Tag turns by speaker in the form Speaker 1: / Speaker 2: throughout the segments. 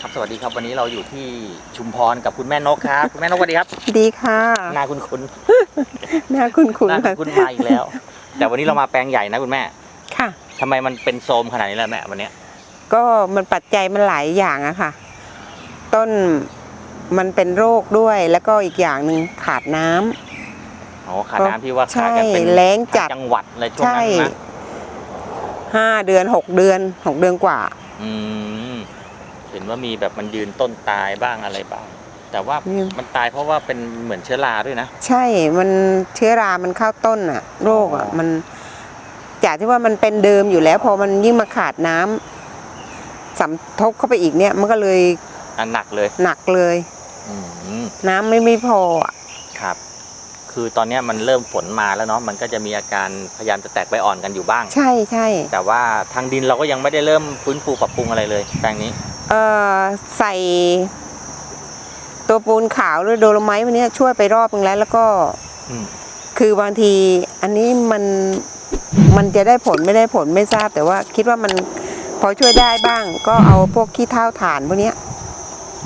Speaker 1: ครับสวัสดีครับวันนี้เราอยู่ที่ชุมพรกับคุณแม่นกครับคุณแม่นกสวัสดีครับ
Speaker 2: ดีค่ะ
Speaker 1: หน้าคุณคุณ
Speaker 2: หน้าคุณคุณ
Speaker 1: หน้าคุณคุณมาอีกแล้ว แต่วันนี้เรามาแปลงใหญ่นะคุณแม่
Speaker 2: ค่ะ
Speaker 1: ทำไมมันเป็นโซมขนาดนี้ล่ะแม่วันเนี้ย
Speaker 2: ก็มันปัจจัยมันหลายอย่างอะค่ะ ต้นมันเป็นโรคด้วยแล้วก็อีกอย่างหนึ่งขาดน้ำ
Speaker 1: อ๋อขาดน้ำที่ว่าขา
Speaker 2: ใช่
Speaker 1: ดกันเป็น
Speaker 2: แล้งจัด
Speaker 1: จังหวัดเลยช่วง
Speaker 2: ใช่
Speaker 1: นั้นนะ
Speaker 2: ห้าเดือนหกเดือนหกเดือนกว่า
Speaker 1: อืม เห็นว่ามีแบบมันยืนต้นตายบ้างอะไรบ้าง แต่ว่า
Speaker 2: อืม
Speaker 1: มันตายเพราะว่าเป็นเหมือนเชื้อราด้วยนะ
Speaker 2: ใช่ มันเชื้อรา มันเข้าต้นอะโรคอะ
Speaker 1: อ๋อ
Speaker 2: มัน จากที่ว่ามันเป็นเดิมอยู่แล้ว พอมันยิ่งมาขาดน้ำสำทบเข้าไปอีกเนี่ย มันก็เลย
Speaker 1: อันหนักเลย
Speaker 2: หนักเลย
Speaker 1: อืม
Speaker 2: น้ำไม่ไม่พออะ
Speaker 1: ครับ คือตอนเนี้ยมันเริ่มฝนมาแล้วเนาะมันก็จะมีอาการพยายามจะแตกใบอ่อนกันอยู่บ้าง
Speaker 2: ใช่ใช่
Speaker 1: แต่ว่าทางดินเราก็ยังไม่ได้เริ่มฟื้นฟูปรับปรุงอะไรเลยแปลงนี้
Speaker 2: เอ่อใส่ตัวปูนขาวหรือโดโลไมต์วันนี้ช่วยไปรอบนึงแล้ว แล้วก็
Speaker 1: อืม
Speaker 2: คือบางทีอันนี้มันมันจะได้ผลไม่ได้ผลไม่ทราบ แต่ว่าคิดว่ามันพอช่วยได้บ้าง ก็เอาพวกขี้เท้าถ่านพวกเนี้ย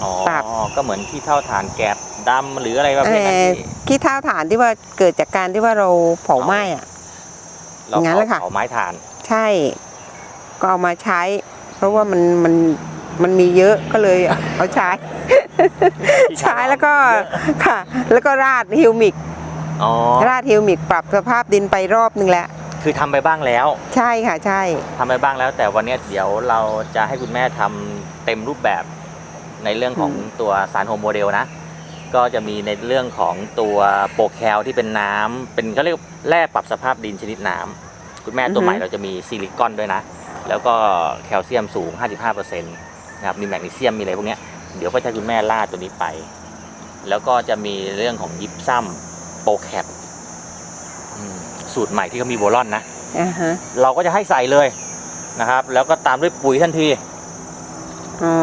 Speaker 1: อ๋อ
Speaker 2: ปรับ
Speaker 1: ก็เหมือนที่เท่าฐานแกบดำหรืออะไรประเภทนั้น
Speaker 2: เอ่อ
Speaker 1: ที่
Speaker 2: ขี้เท้าถ่านที่ว่าเกิดจากการที่ว่าเราเผาไหม้อะ
Speaker 1: เรา
Speaker 2: งั้น
Speaker 1: เผา
Speaker 2: เลยค่ะ
Speaker 1: เผาไม้ถ่าน
Speaker 2: ใช่ ก็เอามาใช้ เพราะว่ามันมัน มันมีเยอะก็เลยเอาใช้ ใช้แล้วก็ค่ะ แล้วก็ราดฮิวมิก
Speaker 1: อ๋อ
Speaker 2: ราดฮิวมิกปรับสภาพดินไปรอบนึงแล้ว
Speaker 1: คือทำไปบ้างแล้ว
Speaker 2: ใช่ค่ะใช่
Speaker 1: ทำไปบ้างแล้ว แต่วันเนี้ยเดี๋ยวเราจะให้คุณแม่ทำเต็มรูปแบบในเรื่องของตัวสารโฮโมเดลนะ ก็จะมีในเรื่องของตัวโปรแคลที่เป็นน้ำเป็นเขาเรียกแร่ปรับสภาพดินชนิดน้ำคุณแม่ตัวใหม่เราจะมีซิลิคอนด้วยนะ แล้วก็แคลเซียมสูง 55% นะครับมีแมกนีเซียมมีอะไรพวกเนี้ยเดี๋ยวก็จะให้คุณแม่ลาดตัวนี้ไป แล้วก็จะมีเรื่องของยิปซัมโปรแคปอืมสูตรใหม่ที่เขามีโบลอนนะ
Speaker 2: อ่าฮะ
Speaker 1: เราก็จะให้ใส่เลยนะครับ แล้วก็ตามด้วยปุ๋ยทันที
Speaker 2: อ๋อ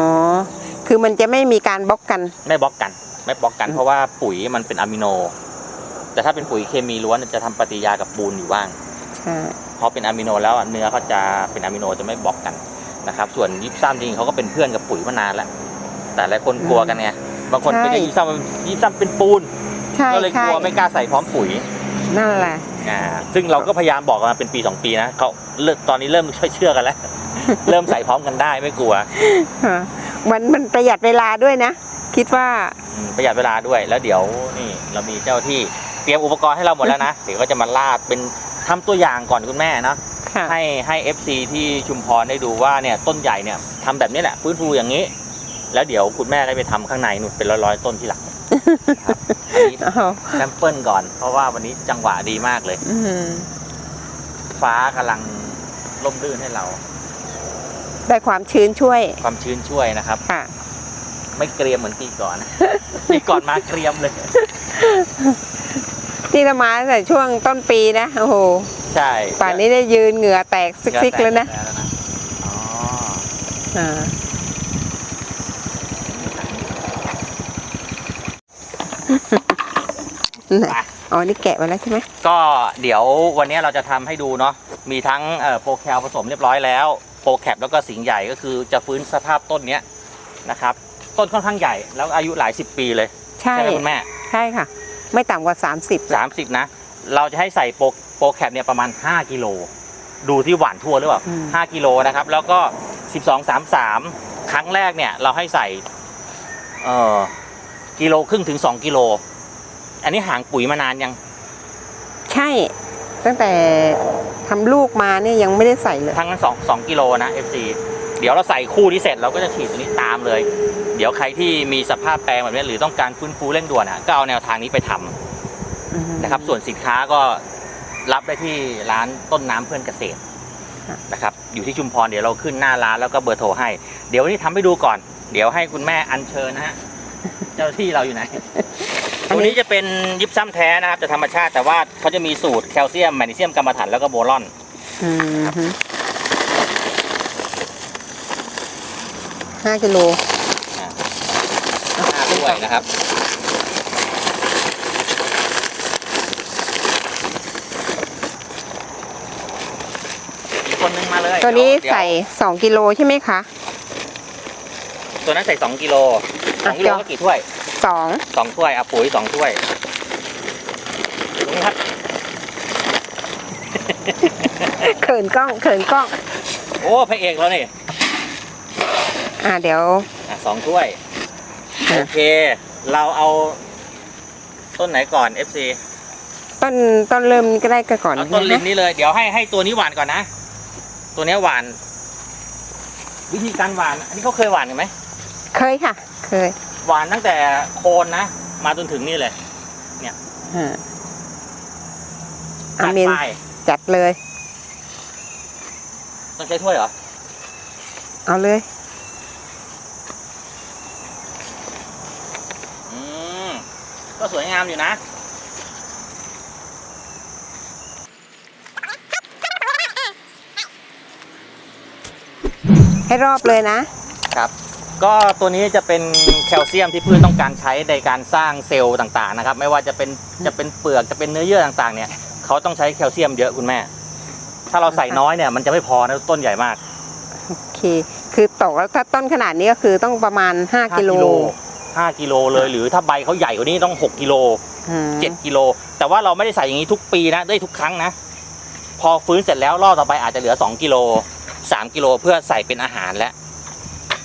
Speaker 2: คือมันจะไม่มีการบล็อกกัน
Speaker 1: ไม่บล็อกกัน ไม่บล็อกกัน
Speaker 2: อืม
Speaker 1: เพราะว่าปุ๋ยมันเป็นอะมิโน แต่ถ้าเป็นปุ๋ยเคมีล้วนจะทำปฏิกิริยากับปูนอยู่บ้าง
Speaker 2: ใช่
Speaker 1: พอเป็นอะมิโนแล้วอะเนื้อเขาจะเป็นอะมิโนจะไม่บล็อกกัน นะครับ ส่วนยิปซัมจริงๆเขาก็เป็นเพื่อนกับปุ๋ยมานานแล้ว แต่หลายคนกลัวกันไงบางคนไปเรียกยิปซัมยิปซัมเป็นปูน
Speaker 2: ใช่
Speaker 1: ก็เลยก
Speaker 2: ใช่
Speaker 1: ลัวไม่กล้าใส่พร้อมปุ๋ย
Speaker 2: นั่นแหละ
Speaker 1: อ่าซึ่งเราก็พยายามบอกกันมาเป็นปีสองปีนะเขาเริ่มตอนนี้เริ่มช่วยเชื่อกันแล้ว เริ่มใส่พร้อมกันได้ไม่กลัว
Speaker 2: ฮะมันมันประหยัดเวลาด้วยนะ คิดว่า
Speaker 1: อืมประหยัดเวลาด้วยแล้วเดี๋ยวนี่เรามีเจ้าที่เตรียมอุปกรณ์ให้เราหมดแล้วนะเดี๋ยวก็จะมาลาดเป็นทำตัวอย่างก่อนคุณแม่เนาะ
Speaker 2: ค่ะ
Speaker 1: ให้ให้ FC ที่ชุมพรได้ดูว่าเนี่ยต้นใหญ่เนี่ยทำแบบนี้แหละฟื้นฟูอย่างนี้ แล้วเดี๋ยวคุณแม่ก็ไปทำข้างในนู่นเป็นร้อยๆต้นที่หลังนะครับอันนี้
Speaker 2: อ้าว
Speaker 1: แซมเปิลก่อน เพราะว่าวันนี้จังหวะดีมากเลย
Speaker 2: อืม
Speaker 1: ฟ้ากำลังร่มรื่นให้เรา
Speaker 2: ได้ความชื้นช่วย
Speaker 1: ความชื้นช่วยนะครับ
Speaker 2: ค่ะ
Speaker 1: ไม่เกรียมเหมือนปีก่อน ปีก่อนมาเกรียมเลย
Speaker 2: ที่เรามาตั้งแต่ช่วงต้นปีนะ โอ้โห
Speaker 1: ใช่
Speaker 2: ป่านนี้ได้ยืนเหงื่อแตกซิกๆแล้วนะ
Speaker 1: อ๋อ
Speaker 2: อ่าไหนอ๋อ นี่แกะไว้แล้วใช่ไหม
Speaker 1: ก็เดี๋ยววันนี้เราจะทำให้ดูเนาะ มีทั้งเอ่อโปรแคลผสมเรียบร้อยแล้ว โปรแคปแล้วก็สิงห์ใหญ่ก็คือจะฟื้นสภาพต้นเนี้ยนะครับ ต้นค่อนข้างใหญ่แล้วอายุหลายสิบปีเลย
Speaker 2: ใช่
Speaker 1: ใช่ไหมคุณแม่
Speaker 2: ใช่ค่ะ ไม่ต่ำกว่า 30
Speaker 1: สามสิบนะ เราจะให้ใส่โปรโปรแคปเนี่ยประมาณ 5 กิโล ดูที่หวานทั่วหรือเปล่า
Speaker 2: อืม
Speaker 1: 5กิโลนะครับ แล้วก็ 12 33 ครั้งแรกเนี่ย เราให้ใส่เอ่อกิโลครึ่งถึง 2 กิโล อันนี้ห่างปุ๋ยมานานยัง
Speaker 2: ใช่ ตั้งแต่ทำลูกมาเนี่ยยังไม่ได้ใส่เลย
Speaker 1: ทั้งนั้นสองสองกิโลนะ FC เดี๋ยวเราใส่คู่ที่เสร็จเราก็จะฉีดตัวนี้ตามเลย เดี๋ยวใครที่มีสภาพแปลงแบบนี้หรือต้องการฟื้นฟูเร่งด่วนอะก็เอาแนวทางนี้ไปทำนะครับ ส่วนสินค้าก็ รับได้ที่ร้านต้นน้ำเพื่อนเกษตร
Speaker 2: ค่ะ
Speaker 1: นะครับ อยู่ที่ชุมพรเดี๋ยวเราขึ้นหน้าร้านแล้วก็เบอร์โทรให้ เดี๋ยววันนี้ทำให้ดูก่อน เดี๋ยวให้คุณแม่อัญเชิญนะฮะ เจ้าที่เราอยู่ไหนตัวนี้จะเป็นยิปซัมแท้นะครับจะธรรมชาติแต่ว่าเขาจะมีสูตรแคลเซียมแมกนีเซียมกรรมฐานแล้วก็โบรอน
Speaker 2: อืมฮึห้ากิโล
Speaker 1: ห้าด้วยนะครับ อีกคนนึงมา เลย
Speaker 2: ตัวนี้
Speaker 1: เดี๋ยว
Speaker 2: ใส่สองกิโลใช่ไหมคะ
Speaker 1: ตัวนั้นใส่สองกิโลสองกิโล
Speaker 2: อะ
Speaker 1: ก็กี่ถ้วย
Speaker 2: สอง
Speaker 1: สองถ้วยอะปุ๋ยสองถ้วยตรงนี้ครับ
Speaker 2: เขินกล้องเขินกล้อง
Speaker 1: โอ้พระเอกแล้วนี่
Speaker 2: อ่าเดี๋ยว
Speaker 1: อะสองถ้วย
Speaker 2: อะ
Speaker 1: โอเค เราเอา ต้นไหนก่อน FC
Speaker 2: ต้นต้นเริ่มก็ได้ก็ก่อน
Speaker 1: เอาต้นลิ
Speaker 2: นะ
Speaker 1: นนี่เลย เดี๋ยวให้ให้ตัวนี้หวานก่อนนะ ตัวเนี้ยหวาน วิธีการหวาน อันนี้เขาเคยหวานกันไหม
Speaker 2: เคยค่ะ เคย
Speaker 1: หวานตั้งแต่โคนนะ มาจนถึงนี่เลย
Speaker 2: อ่า
Speaker 1: จั
Speaker 2: อา
Speaker 1: ด
Speaker 2: เมน
Speaker 1: ไป
Speaker 2: จัดเลย
Speaker 1: ต้องใช้ถ้วยเหรอ
Speaker 2: เอาเลย
Speaker 1: อืมก็สวยงามอยู่นะ
Speaker 2: ให้รอบเลยนะ
Speaker 1: ครับ ก็ตัวนี้จะเป็นแคลเซียมที่พืชต้องการใช้ในการสร้างเซลล์ต่างๆนะครับ ไม่ว่าจะเป็นจะเป็นเปลือกจะเป็นเนื้อเยื่อต่างๆเนี่ยเขาต้องใช้แคลเซียมเยอะคุณแม่ ถ้าเราใส่น้อยเนี่ยมันจะไม่พอนะต้นใหญ่มาก
Speaker 2: โอเค คือตกแล้วถ้าต้นขนาดนี้ก็คือต้องประมาณ 5 กิโล
Speaker 1: ห้ากิโลเลย หรือถ้าใบเขาใหญ่กว่านี้ต้อง 6กิโล
Speaker 2: อืม
Speaker 1: 7กิโลแต่ว่าเราไม่ได้ใส่อย่างนี้ทุกปีนะได้ทุกครั้งนะ พอฟื้นเสร็จแล้วรอบต่อไปอาจจะเหลือ 2กิโล 3กิโลเพื่อใส่เป็นอาหารแล้ว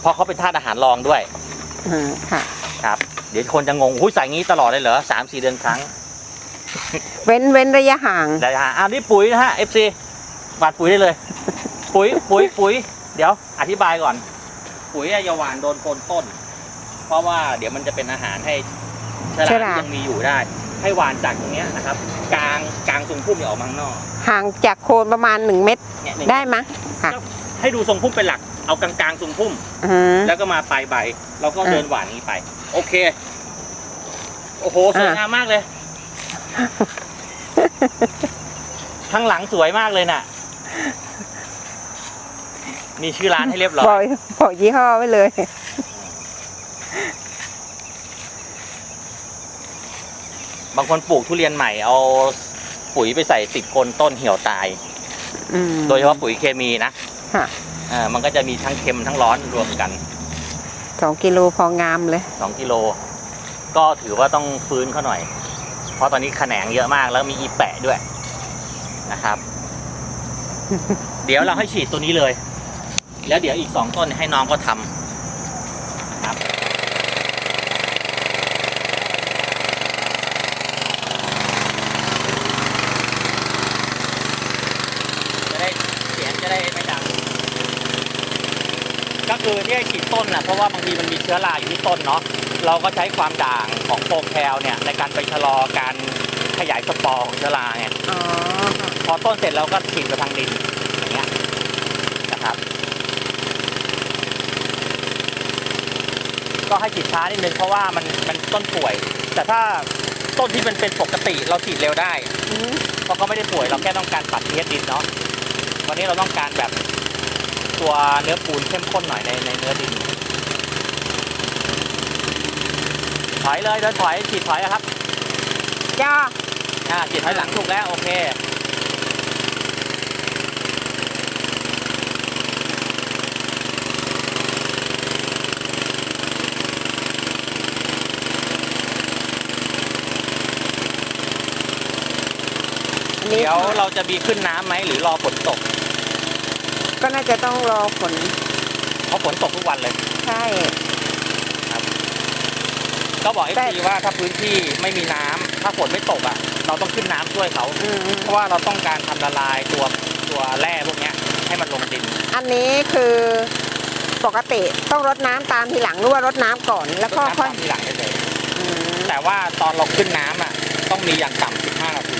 Speaker 1: เพราะเขาเป็นธาตุอาหารรองด้วย
Speaker 2: อืมค่ะ
Speaker 1: ครับ เดี๋ยวคนจะงงหุ้ยใส่งี้ตลอดเลยเหรอสามสี่เดือนครั้ง
Speaker 2: เว้นเว้นระยะห่าง
Speaker 1: ได้ฮะอ่านี่ปุ๋ยนะฮะ FC หวานปุ๋ยได้เลย ปุ๋ยปุ๋ยปุ๋ย เดี๋ยวอธิบายก่อน ปุ๋ยอะอย่าหวานโดนโคนต้น เพราะว่าเดี๋ยวมันจะเป็นอาหารให้เชื้อ
Speaker 2: เชื้อ
Speaker 1: รา
Speaker 2: รา
Speaker 1: ที่ยังมีอยู่ได้ ให้หวานจากตรงเนี้ยนะครับ กลางกลางทรงพุ่มอย่าออกมาข้างนอก
Speaker 2: ห่างจากโคนประมาณ 1 เมตร
Speaker 1: เนี่ยหนึ่ง
Speaker 2: ได้ไหมย ค่ะ
Speaker 1: ให้ดูทรงพุ่มเป็นหลัก เอากลางกลางๆทรงพุ่ม
Speaker 2: อืม
Speaker 1: แล้วก็มาปลายใบเราก็
Speaker 2: อะ
Speaker 1: เดินหวานนี้ไป โอเค โอ้โหสวย
Speaker 2: อะ
Speaker 1: งามมากเลย ข้างหลังสวยมากเลยน่ะ มีชื่อร้านให้เรียบร้อ
Speaker 2: บอก
Speaker 1: ย
Speaker 2: บอกยี่ห้อไว้เลย
Speaker 1: บางคนปลูกทุเรียนใหม่เอาปุ๋ยไปใส่ติดโคนต้นเหี่ยวตาย
Speaker 2: อืม
Speaker 1: โดยเฉพาะปุ๋ยเคมีนะ
Speaker 2: ค่ะ
Speaker 1: อ่ามันก็จะมีทั้งเค็มทั้งร้อนรวมกัน
Speaker 2: สองกิโลพองามเลย
Speaker 1: 2กิโล ก็ถือว่าต้องฟื้นเขาหน่อย เพราะตอนนี้แขนงเยอะมากแล้วมีอีแปะด้วยนะครับ เดี๋ยวเราให้ฉีดตัวนี้เลย แล้วเดี๋ยวอีกสองต้นให้น้องก็ทำนะครับ จะได้เสียงจะได้ไม่ดัง ก็ คือที่ให้ฉีดต้นนะเพราะว่าบางทีมันมีเชื้อราอยู่ที่ต้นเนาะเราก็ใช้ความด่างของโฟแคลเนี่ยในการไปชะลอการขยายสปอร์ของเชื้อราไง
Speaker 2: อ๋อค่ะ
Speaker 1: พอต้นเสร็จเราก็ฉีดไปทางดินอย่างเงี้ยนะครับ ก็ให้ฉีดช้านิดนึงเพราะว่ามันมันต้นป่วย แต่ถ้าต้นที่มันเป็นปกติเราฉีดเร็วได้
Speaker 2: อืม
Speaker 1: เพราะเขาไม่ได้ป่วยเราแค่ต้องการปรับ pH ดินเนาะวันนี้เราต้องการแบบ ตัวเนื้อปูนเข้มข้นหน่อยในในเนื้อดิน ถอยเลยเดินถอยฉีดถอยอะครับ
Speaker 2: จ้า
Speaker 1: อ่าฉีดถอยหลังถูกแล้ว โอเค
Speaker 2: อันนี้
Speaker 1: เดี๋ยวเราจะมีขึ้นน้ำไหมหรือรอฝนตก
Speaker 2: ก็น่าจะต้องรอฝน
Speaker 1: เพราะฝนตกทุกวันเลย
Speaker 2: ใช่
Speaker 1: ก็บอกเอ
Speaker 2: ได้
Speaker 1: ซีว่าถ้าพื้นที่ไม่มีน้ำถ้าฝนไม่ตกอะ เราต้องขึ้นน้ำช่วยเขา
Speaker 2: อืม
Speaker 1: เพราะว่าเราต้องการทำละลายตัวตัวแร่พวกเนี้ยให้มันลงดิน
Speaker 2: อันนี้คือปกติต้องรดน้ำตามทีหลังหรือว่ารดน้ำก่อน แล้วก็
Speaker 1: รดน้ำ
Speaker 2: ค่อย
Speaker 1: ตามทีหลังได้เลย
Speaker 2: อืม
Speaker 1: แต่ว่าตอนเราขึ้นน้ำอะต้องมีอย่างต่ำ15 นาที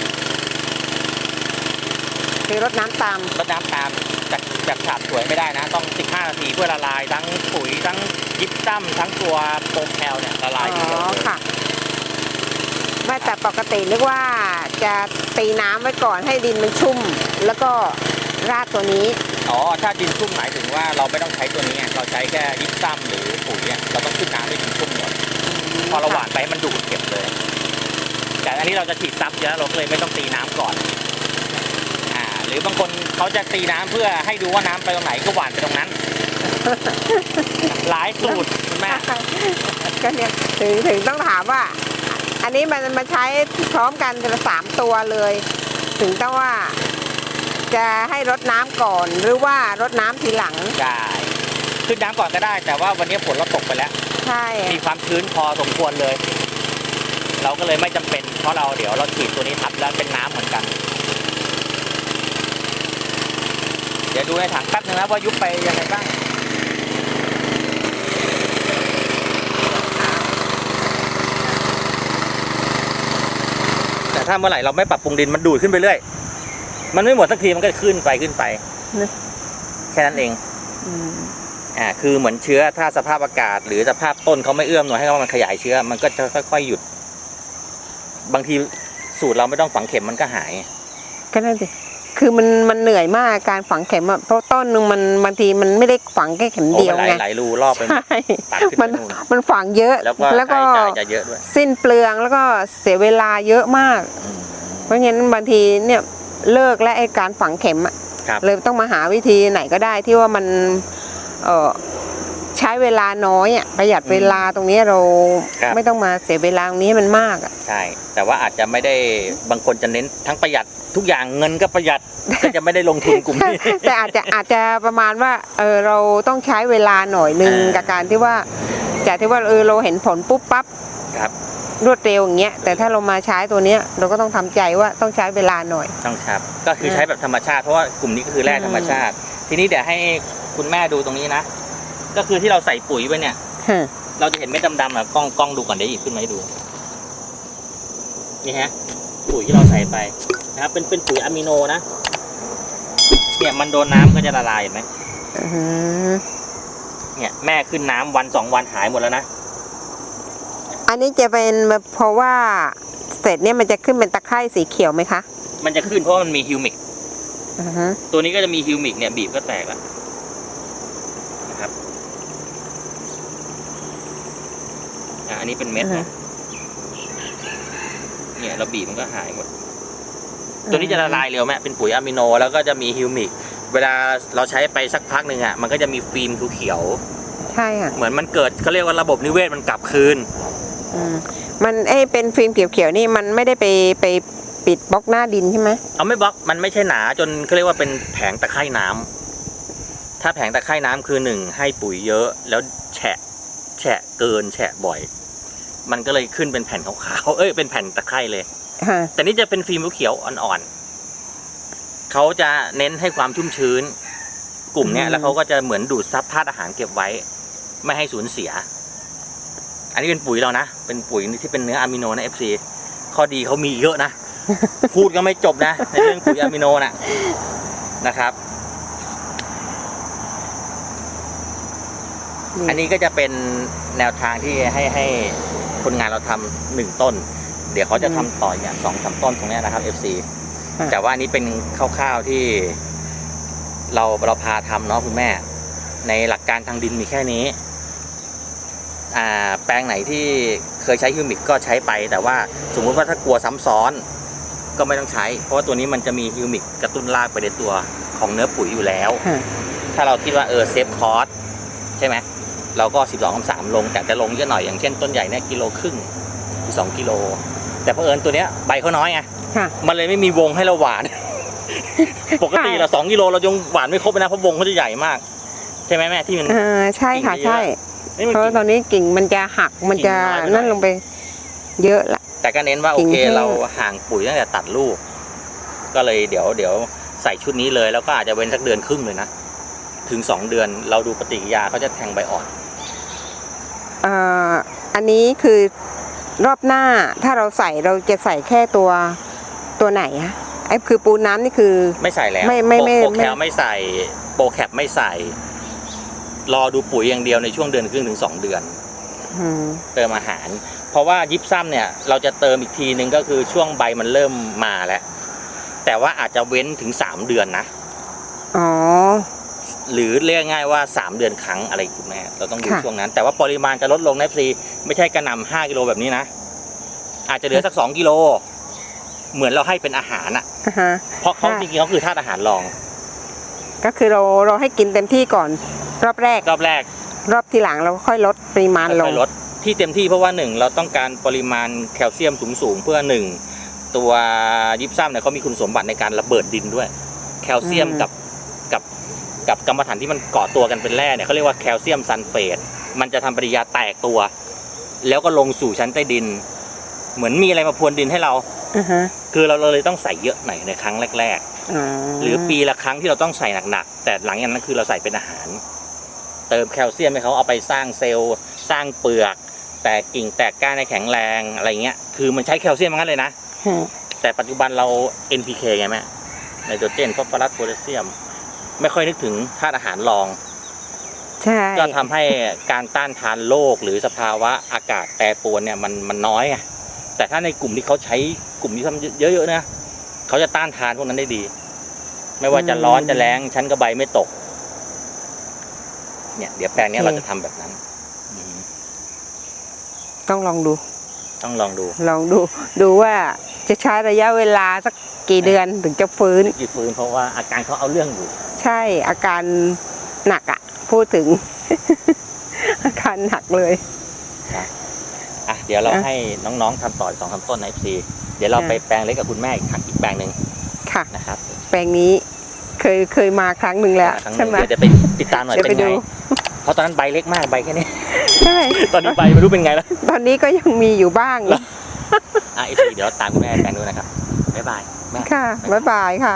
Speaker 2: คือรดน้ำตาม
Speaker 1: รดน้ำตามจากแบบฉาบสวยไม่ได้นะ ต้อง 15 นาทีเพื่อละลายทั้งปุ๋ยทั้งยิปซัมทั้งตัวโฟมแคลเนี่ยละลายทีเดียว
Speaker 2: อ๋อ
Speaker 1: เลย
Speaker 2: ค่ะไม่แต่ปกตินึกว่าจะตีน้ำไว้ก่อนให้ดินมันชุ่ม แล้วก็ราดตัวนี้
Speaker 1: อ๋อถ้าดินชุ่มหมายถึงว่าเราไม่ต้องใช้ตัวนี้ไงเราใช้แค่ยิปซัมหรือปุ๋ยเนี่ยเราต้องขึ้นน้ำให้ดินชุ่มก่อนพอเราหว่านไปให้มันดูดเก็บเลย แต่อันนี้เราจะฉีดซับเยอะเราก็เลยไม่ต้องตีน้ำก่อนอ่า หรือบางคนเขาจะตีน้ำเพื่อให้ดูว่าน้ำไปตรงไหนก็หว่านไปตรงนั้น หลายสูตรคุณแม่
Speaker 2: ก็เนี่ยถึงถึงต้องถามว่า อันนี้มันมาใช้พร้อมกันทีละสามตัวเลย ถึงต้องว่า จะให้รดน้ำก่อนหรือว่ารดน้ำทีหลัง
Speaker 1: ได้ขึ้นน้ำก่อนก็ได้ แต่ว่าวันนี้ฝนเราตกไปแล้ว
Speaker 2: ใช่
Speaker 1: มีความชื้นพอสมควรเลย เราก็เลยไม่จำเป็นเพราะเราเดี๋ยวเราฉีดตัวนี้ทับแล้วเป็นน้ำเหมือนกันเดี๋ยวดูในถังแป๊บนึงนะว่ายุบไปยังไงบ้างแต่ถ้าเมื่อไหร่เราไม่ปรับปรุงดินมันดูดขึ้นไปเรื่อยมันไม่หมดสักทีมันก็ขึ้นไปขึ้นไป แค่นั้นเอง
Speaker 2: อืม
Speaker 1: อ่าคือเหมือนเชื้อถ้าสภาพอากาศ หรือสภาพต้นเขาไม่เอื้อมหน่วยให้มันขยายเชื้อ มันก็จะค่อยๆหยุด บางทีสูตรเราไม่ต้องฝังเข็มมันก็หาย
Speaker 2: ก็นั่นสิ คือมันมันเหนื่อยมากการฝังเข็มอะเพราะต้นหนึ่งมันบางทีมันไม่ได้ฝังแค่เข็ม
Speaker 1: โอ้
Speaker 2: เดียว
Speaker 1: มันหลาย
Speaker 2: ไง
Speaker 1: หลายรูรอบไปหมด
Speaker 2: ใช่
Speaker 1: ตัดขึ้นไป
Speaker 2: มัน
Speaker 1: นู่น
Speaker 2: มันฝังเยอะ
Speaker 1: แล้วก็ค่าใช้จ่ายจะเยอะด้วย
Speaker 2: สิ้นเปลืองแล้วก็เสียเวลาเยอะมาก
Speaker 1: อืม
Speaker 2: เพราะงั้นบางทีเนี่ยเลิกและไอการฝังเข็มอะ
Speaker 1: ครับ
Speaker 2: เลยต้องมาหาวิธีไหนก็ได้ที่ว่ามันเออ ใช้เวลาน้อยอะประหยัดเวลาตรงนี้เรา
Speaker 1: ครับ
Speaker 2: ไม่ต้องมาเสียเวลาตรงนี้ให้มันมากอะ
Speaker 1: ใช่ แต่ว่าอาจจะไม่ได้บางคนจะเน้นทั้งประหยัดทุกอย่างเงินก็ประหยัด ก็จะไม่ได้ลงทุนกลุ่มนี้
Speaker 2: แต่อาจจะอาจจะประมาณว่าเออเราต้องใช้เวลาหน่อยหนึ่ง
Speaker 1: อ่า
Speaker 2: กับการที่ว่าจากที่ว่าเออเราเห็นผลปุ๊บปั๊บ
Speaker 1: ครับ
Speaker 2: รวดเร็วอย่างเงี้ยแต่ถ้าเรามาใช้ตัวเนี้ยเราก็ต้องทำใจว่าต้องใช้เวลาหน่อย
Speaker 1: ช่องชับก็คือใช้แบบธรรมชาติเพราะว่ากลุ่มนี้ก็คือแร่ธรรมชาติ ทีนี้เดี๋ยวให้คุณแม่ดูตรงนี้นะ ก็คือที่เราใส่ปุ๋ยไปเนี่ย
Speaker 2: ฮะ
Speaker 1: เราจะเห็นเม็ดดำๆอะกล้องกล้องดูก่อนเดี๋ยวหยิบขึ้นมาให้ดู นี่ฮะ ปุ๋ยที่เราใส่ไปนะครับ เป็นเป็นปุ๋ยอะมิโนนะเนี่ยมันโดนน้ำก็จะละลายเห็นไหม
Speaker 2: อือหือ
Speaker 1: เนี่ยแม่ขึ้นน้ำวันสองวันหายหมดแล้วนะ
Speaker 2: อันนี้จะเป็นแบบเพราะว่าเสร็จเนี่ยมันจะขึ้นเป็นตะไคร่สีเขียวไหมคะ
Speaker 1: มันจะขึ้นเพราะว่ามันมีฮิวมิก
Speaker 2: อือฮึ
Speaker 1: ตัวนี้ก็จะมีฮิวมิกเนี่ยบีบก็แตกแล้วนะครับอะอั นนี้เป็นเม็ดนะเนี่ยเราบีบมันก็หายหมด ตัวนี้จะละลายเร็วไหมเป็นปุ๋ยอะมิโน แล้วก็จะมีฮิวมิก เวลาเราใช้ไปสักพักหนึ่งอะ มันก็จะมีฟิล์มเขียว
Speaker 2: ใช่ค่ะ
Speaker 1: ๆเหมือนมันเกิดเขาเรียกว่าระบบนิเวศมันกลับคืน
Speaker 2: อืมมันไอ้เป็นฟิล์มเขียวๆนี่มันไม่ได้ไปไปปิดบล็อกหน้าดินใช่ไหม
Speaker 1: เอาไม่บล็อกมันไม่ใช่หนาจนเขาเรียกว่าเป็นแผงตะไคร่น้ำถ้าแผงตะไคร่น้ำคือหนึ่งให้ปุ๋ยเยอะ แล้วแฉะ แฉะเกินแฉะบ่อย มันก็เลยขึ้นเป็นแผ่นขาวๆเอ้ยเป็นแผ่นตะไคร่เลย
Speaker 2: ฮะ
Speaker 1: แต่นี่จะเป็นฟิล์มเขียวๆอ่อนๆเขาจะเน้นให้ความชุ่มชื้น กลุ่มเนี้ยแล้วเขาก็จะเหมือนดูดซับธาตุอาหารเก็บไว้ ไม่ให้สูญเสีย อันนี้เป็นปุ๋ยเรานะ เป็นปุ๋ยที่เป็นเนื้ออะมิโนนะ FC ข้อดีเขามีเยอะนะ พูดก็ไม่จบนะในเรื่องปุ๋ยอะมิโนน่ะนะครับ อันนี้ก็จะเป็นแนวทางที่ให้ให้ คนงานเราทำหนึ่งต้น เดี๋ยวเขาจะทำต่ออย่างสองสามต้นตรงเนี้ยนะครับ FC แต่ว่าอันนี้เป็นคร่าวๆที่ เราเราพาทำเนาะคุณแม่ ในหลักการทางดินมีแค่นี้ อ่าแปลงไหนที่เคยใช้ฮิวมิกก็ใช้ไป แต่ว่าสมมุติว่าถ้ากลัวซ้ำซ้อนก็ไม่ต้องใช้ เพราะว่าตัวนี้มันจะมีฮิวมิกกระตุ้นรากไปในตัวของเนื้อปุ๋ยอยู่แล้ว
Speaker 2: ฮะ
Speaker 1: ถ้าเราคิดว่าเออเซฟคอร์สใช่ไหม เราก็ 12คำสามลง แต่จะลงเยอะหน่อยอย่างเช่นต้นใหญ่เนี่ยกิโลครึ่งสองกิโล แต่เพอเอิญตัวเนี้ยใบเขาน้อยไง
Speaker 2: ค่ะ
Speaker 1: มันเลยไม่มีวงให้เราหวาน ปกติเราสองกิโลเรายังหวานไม่ครบเลยนะเพราะวงเขาจะใหญ่มาก ใช่ไหมแม่ที่มัน
Speaker 2: เออใช่ค่ะ
Speaker 1: กิ่งเยอะ
Speaker 2: ใช่
Speaker 1: นี่มัน
Speaker 2: เพราะ
Speaker 1: กิ่ง
Speaker 2: ตอนนี้กิ่งมันจะหักมันจะ
Speaker 1: กิ่งน้อยไปหน่อย
Speaker 2: นั่นลงไป เยอะละ
Speaker 1: แต่ก็เน้นว่าโอ
Speaker 2: กิ่ง
Speaker 1: เค
Speaker 2: แห้ง
Speaker 1: เราห่างปุ๋ยตั้งแต่ตัดลูก ก็เลยเดี๋ยวเดี๋ยวใส่ชุดนี้เลยแล้วก็อาจจะเว้นสักเดือนครึ่งเลยนะถึงสองเดือนเราดูปฏิกิริยาเขาจะแทงใบอ่อน
Speaker 2: เอ่ออันนี้คือรอบหน้าถ้าเราใส่เราจะใส่แค่ตัวตัวไหนฮะไอ้คือปูน้ำนี่คือ
Speaker 1: ไม่ใส่แล้ว
Speaker 2: ไม่ไม่ไม่
Speaker 1: โปรแคล
Speaker 2: ไม่
Speaker 1: ไม่ใส่โปรแคปไม่ใส่ รอดูปุ๋ยอย่างเดียวในช่วงเดือนครึ่งถึงสองเดือน
Speaker 2: อืม
Speaker 1: เติมอาหาร เพราะว่ายิปซัมเนี่ย เราจะเติมอีกทีนึงก็คือช่วงใบมันเริ่มมาแล้ว แต่ว่าอาจจะเว้นถึงสามเดือนนะ
Speaker 2: อ๋อ
Speaker 1: หรือเรียกง่ายว่าสามเดือนครั้งอะไรคุณแม่เราต้องดู
Speaker 2: ค่ะ
Speaker 1: ช่วงนั้น แต่ว่าปริมาณจะลดลงนะซีไม่ใช่กระหนำห้ากิโลแบบนี้นะ อาจจะเหลือสักสองกิโล เหมือนเราให้เป็นอาหารอะ
Speaker 2: อ่าฮะ
Speaker 1: เพราะเขา
Speaker 2: ค่ะ
Speaker 1: จริงๆเขาคือธาตุอาหารรอง
Speaker 2: ก็คือเราเราให้กินเต็มที่ก่อน รอบแรก
Speaker 1: รอบแรก
Speaker 2: รอบที่หลังเราค่อยลดปริมาณล
Speaker 1: ค่
Speaker 2: ง
Speaker 1: อยๆลดที่เต็มที่เพราะว่าหนึ่งเราต้องการปริมาณแคลเซียมสูงๆเพื่อหนึ่งตัวยิปซัมเนี่ยเขามีคุณสมบัติในการระเบิดดินด้วย แคลเซียม
Speaker 2: อืม
Speaker 1: กับกับ กับกรรมฐานที่มันเกาะตัวกันเป็นแร่เนี่ยเขาเรียกว่าแคลเซียมซัลเฟตมันจะทำปฏิกิริยาแตกตัว แล้วก็ลงสู่ชั้นใต้ดิน เหมือนมีอะไรมาพรวนดินให้เรา
Speaker 2: อ่าฮะ
Speaker 1: คือเราเราเลยต้องใส่เยอะหน่อยในครั้งแรก
Speaker 2: อ๋อ
Speaker 1: ๆหรือปีละครั้งที่เราต้องใส่หนักๆแต่หลังจากนั้นคือเราใส่เป็นอาหาร เติมแคลเซียมให้เขาเอาไปสร้างเซลล์ สร้างเปลือก แตกกิ่งแตกก้านให้แข็งแรงอะไรเงี้ย คือมันใช้แคลเซียมทั้งนั้นเลยนะ
Speaker 2: ฮะ
Speaker 1: แต่ปัจจุบันเรา NPK ไงแม่ไนโตรเจนฟอสฟอรัสโพแทสเซียม ไม่ค่อยนึกถึงธาตุอาหารรอง
Speaker 2: ใช่
Speaker 1: ก็ทำให้การต้านทานโรคหรือสภาวะอากาศแปรปรวนเนี่ยมันมันน้อยไงแต่ถ้าในกลุ่มที่เขาใช้กลุ่มที่ทำเยอะๆนะเขาจะต้านทานพวกนั้นได้ดี ไม่ว่าจะร้อนจะแรงชั้นกระใบไม่ตก เนี่ย เดี๋ยวแปลงเนี้ยเราจะทำแบบนั้นอืม
Speaker 2: ต้องลองดู
Speaker 1: ต้องลองดู
Speaker 2: ลองดูดูว่าจะใช้ระยะเวลาสักกี่เดือนถึงจะฟื้น
Speaker 1: กี่ฟื้นเพราะว่าอาการเขาเอาเรื่องอยู่
Speaker 2: ใช่อาการหนักอะพูดถึง อาการหนักเลย
Speaker 1: อะเดี๋ยวเรา
Speaker 2: อะ
Speaker 1: ให้น้องๆทำต่ออีกสองสามต้นนะเอฟซีเดี๋ยวเรา
Speaker 2: อะ
Speaker 1: ไปแปลงเล็กกับคุณแม่อีกครั้งอีกแปลงหนึ่ง
Speaker 2: ค่ะ
Speaker 1: นะครับ
Speaker 2: แปลงนี้เคยเคยมาครั้งหนึ่งแล้ว
Speaker 1: ครั้งห
Speaker 2: ใช่
Speaker 1: นึ่ง
Speaker 2: ไหม
Speaker 1: เดี๋ยวจะไปติดตามหน่อย
Speaker 2: เดี๋ยว
Speaker 1: เป็น
Speaker 2: ไป
Speaker 1: ไง
Speaker 2: ดู
Speaker 1: เพราะตอนนั้นใบเล็กมากใบแค่นี้
Speaker 2: ใช่
Speaker 1: ตอนนี้ใบไม่รู้เป็นไงแล้ว
Speaker 2: ตอนนี้ก็ยังมีอยู่บ้าง
Speaker 1: อะเอฟซีเดี๋ยวตามคุณแม่แปลงดูนะครับบ๊ายบายแม่
Speaker 2: ค่ะบ๊ายบายค่ะ